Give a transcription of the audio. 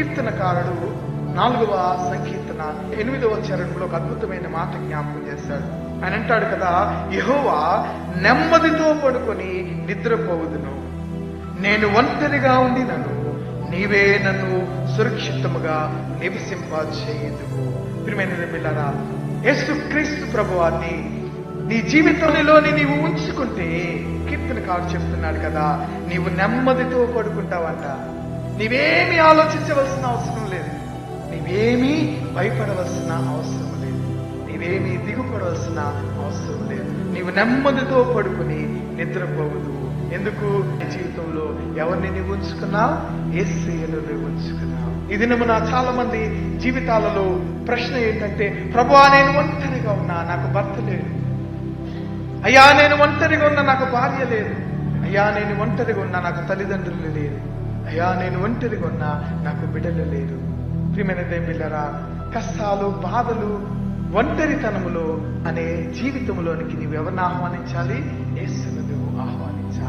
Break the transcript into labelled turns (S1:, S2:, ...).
S1: కీర్తనకారుడు నాలుగవ సంకీర్తన ఎనిమిదవ చరణంలో ఒక అద్భుతమైన మాట జ్ఞాపకం చేశాడు ఆయన అంటాడు కదా యహోవా నెమ్మదితో పడుకొని నిద్రపోవదును. నేను ఒంటరిగా ఉండి నన్ను నీవే నన్ను సురక్షితముగా నివసింప చేయదు ప్రియమైన పిల్లరా యేసు క్రీస్తు ప్రభువాన్ని నీ జీవితంలోని నీవు ఉంచుకుంటే కీర్తనకారు చెప్తున్నాడు కదా నీవు నెమ్మదితో పడుకుంటావంట. నీవేమి ఆలోచించవలసిన అవసరం లేదు. నీవేమీ భయపడవలసిన అవసరం లేదు. నీవేమీ దిగుపడవలసిన అవసరం లేదు. నీవు నెమ్మదితో పడుకుని నిద్రపోవదు ఎందుకు? నీ జీవితంలో ఎవరిని నీవు ఉంచుకున్నావు? ఏసయ్యను నువ్వు ఉంచుకున్నావు. ఇది నా చాలా మంది జీవితాలలో ప్రశ్న ఏంటంటే ప్రభు నేను ఒంటరిగా ఉన్నా నాకు భర్త లేడు. అయ్యా నేను ఒంటరిగా ఉన్నా నాకు భార్య లేదు. అయ్యా నేను ఒంటరిగా ఉన్నా నాకు తల్లిదండ్రులు లేదు అయ్యా నేను ఒంటరిగా ఉన్నా నాకు బిడ్డలు లేరు. ప్రియమైన దేవుళ్ళరా కష్టాలు బాధలు ఒంటరితనములో అనే జీవితంలోనికి నీవు ఎవరిని ఆహ్వానించాలి? యేసును నువ్వు ఆహ్వానించాలి.